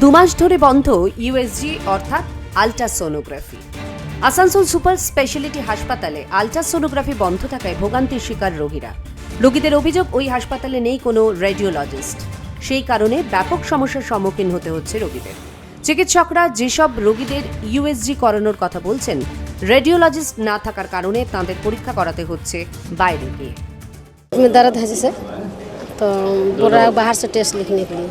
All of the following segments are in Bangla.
দুমাস ধরে বন্ধ ইউএসজি অর্থাৎ আল্ট্রাসোনোগ্রাফি আসানসোল সুপার স্পেশালিটি হাসপাতালে আল্ট্রাসোনোগ্রাফি বন্ধ থাকায় ভোগান্তির শিকার রোগীরা রোগীদের অভিযোগ ওই হাসপাতালে নেই কোনো রেডিওলজিস্ট সেই কারণে ব্যাপক সমস্যার সম্মুখীন হতে হচ্ছে রোগীদের চিকিৎসকরা যেসব রোগীদের ইউএসজি করানোর কথা বলছেন রেডিওলজিস্ট না থাকার কারণে তাঁদের পরীক্ষা করাতে হচ্ছে বাইরে গিয়ে में दर्द है जैसे तो बोल रहा है बाहर से टेस्ट लिखने के लिए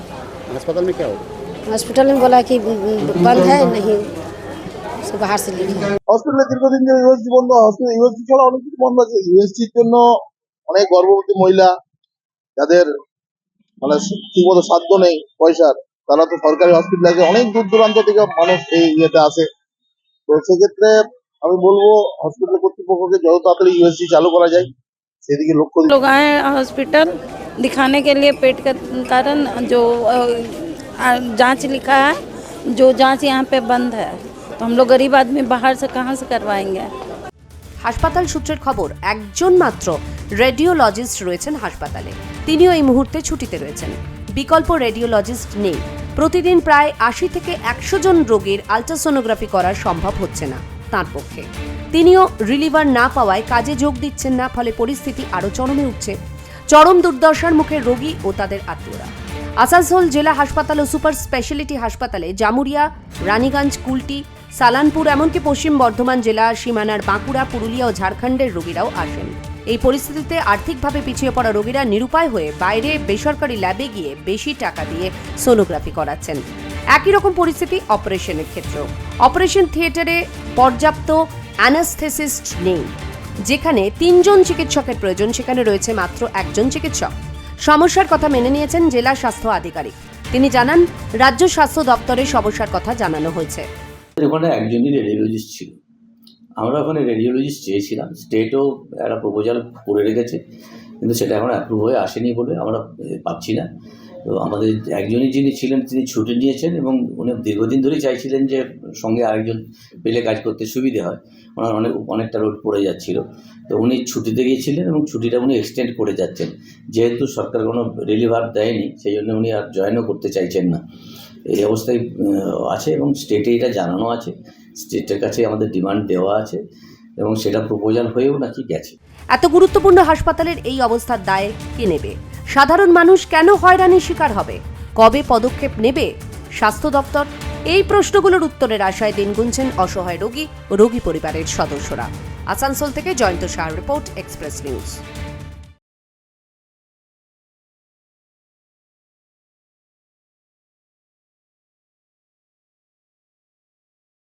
अस्पताल में क्या हो हॉस्पिटल में बोला कि बंद है नहीं से बाहर से लिखे হসপিটালে দীর্ঘদিন ধরে ইউএসজি বন্ধ হসপিটাল ইউএসজি ছাড়া অনেক কিছু বন্ধ আছে ইউএসজির জন্য অনেক গর্ভবতী মহিলা যাদের মানে ঠিকমতো সাধ্য নেই পয়সার তারা তো সরকারি হসপিটালে আছে অনেক দূর দূরান্ত থেকে মানুষ এই ইয়েতে আসে তো সেক্ষেত্রে আমি বলবো হসপিটাল কর্তৃপক্ষকে যত তাড়াতাড়ি ইউএসজি চালু করা যায় সেদিকে লক্ষ্য দিতে लोग आए हॉस्पिटल दिखाने के लिए पेट का कारण जो अ, जांच लिखा है जो जांच यहाँ पे बंद है तो हम लोग गरीब आदमी बाहर से कहाँ से करवाएंगे হাসপাতাল সূত্রের খবর একজন মাত্র রেডিওলজিস্ট রয়েছেন হাসপাতালে তিনিও এই মুহূর্তে ছুটিতে রয়েছেন বিকল্প রেডিওলজিস্ট নেই প্রতিদিন প্রায় আশি থেকে একশো জন রোগীর আলট্রাসোনোগ্রাফি করা সম্ভব হচ্ছে না তার পক্ষে তিনিও রিলিভার না পাওয়ায় কাজে যোগ দিচ্ছেন না ফলে পরিস্থিতি আরও চরমে উঠছে চরম দুর্দশার মুখে রোগী ও তাদের আত্মীয়রা আসানসোল জেলা হাসপাতাল ও সুপার স্পেশালিটি হাসপাতালে জামুরিয়া, রানীগঞ্জ, কুলটি, সালানপুর, এমনকি পশ্চিম বর্ধমান জেলা, সীমানার বাঁকুড়া, পুরুলিয়া ও ঝাড়খণ্ডের রোগীরাও আসেন। এই পরিস্থিতিতে আর্থিকভাবে পিছিয়ে পড়া রোগীরা নিরুপায় হয়ে বাইরে বেসরকারি ল্যাবে গিয়ে বেশি টাকা দিয়ে সোনোগ্রাফি করাচ্ছেন। একই রকম পরিস্থিতি অপারেশনের ক্ষেত্রেও। অপারেশন থিয়েটারে পর্যাপ্ত অ্যানাস্থেসিস্ট নেই। যেখানে তিনজন চিকিৎসকের প্রয়োজন, সেখানে রয়েছে মাত্র একজন চিকিৎসক। সমস্যার কথা মেনে নিয়েছেন জেলা স্বাস্থ্য আধিকারিক। তিনি জানান, রাজ্য স্বাস্থ্য দপ্তরের সমস্যার কথা জানানো হয়েছে। ওখানে একজনই রেডিওলজিস্ট ছিল। আমরা ওখানে রেডিওলজিস্ট চেয়েছিলাম। স্টেটও একটা প্রপোজাল করে রেখেছে। কিন্তু সেটা এখন অ্যাপ্রুভ হয়ে আসেনি বলে আমরা পাচ্ছি না। তো আমাদের একজনই যিনি ছিলেন, তিনি ছুটি নিয়েছেন এবং উনি দীর্ঘদিন ধরেই চাইছিলেন যে সঙ্গে আরেকজন পেলে কাজ করতে সুবিধে হয়। ওনার অনেক, অনেকটা রোড পড়ে যাচ্ছিল। তো উনি ছুটিতে গিয়েছিলেন এবং ছুটিটা উনি এক্সটেন্ড করে যাচ্ছেন। যেহেতু সরকার কোনো রিলিভার দেয়নি, সেই জন্য উনি আর জয়েনও করতে চাইছেন না। এই অবস্থায় আছে এবং স্টেটে এটা জানানো আছে। স্টেটের কাছে আমাদের ডিমান্ড দেওয়া আছে এবং সেটা প্রপোজাল হয়েও নাকি গেছে। এত গুরুত্বপূর্ণ হাসপাতালের এই অবস্থার দায় কে নেবে? সাধারণ মানুষ কেন হয়রানির শিকার হবে? কবে পদক্ষেপ নেবে? স্বাস্থ্য দপ্তর এই প্রশ্নগুলোর উত্তরের আশায় দিন গুনছেন অসহায় রোগী রোগী পরিবারের সদস্যরা। আসানসোল থেকে Jayanta Shah report, Express News.